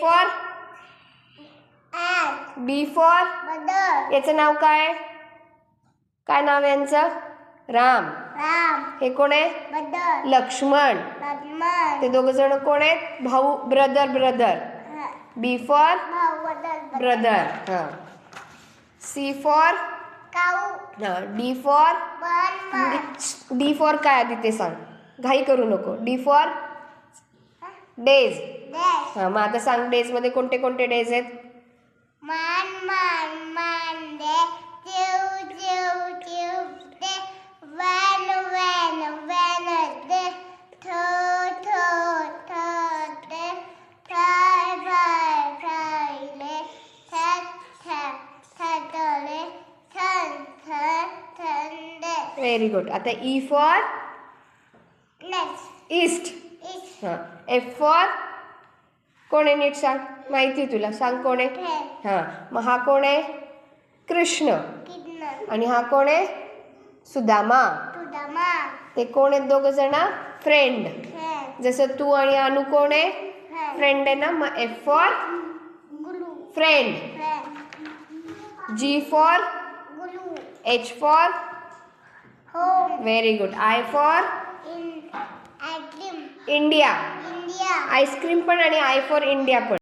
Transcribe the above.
For B for याचं नाव काय? काय नाव आहे यांचं? राम. राम. हे कोण आहे? लक्ष्मण. ते दोघ जण कोण आहेत? भाऊ brother brother B for brother हां. सी फॉर हां. डी फॉर डी फॉर काय आधी ते सांग. घाई करू नको. डी फॉर डेज हां मग आता सांग डेजमध्ये कोणते कोणते डेज आहेत? मान मान मान दे चिव चिव चिव दे वॅन वॅन वॅन दे थो थो थो दे फ्राय फ्राय फ्राय ले थॅट थॅट थॅटले थन थन थन दे व्हेरी गुड आता ई फॉर नेक्स्ट ईस्ट हां. एफ फॉर कोण आहे नीट सांग? माहिती तुला. सांग कोण आहे? हां. मग हा कोण आहे? कृष्ण. आणि हा कोण आहे? सुदामा. ते कोण आहेत दोघं जण? फ्रेंड जसं तू आणि अनु कोण आहे? फ्रेंड आहे ना? मग F for friend G for H for very good I for India. Ice cream पण आणि आय फॉर इंडिया पण.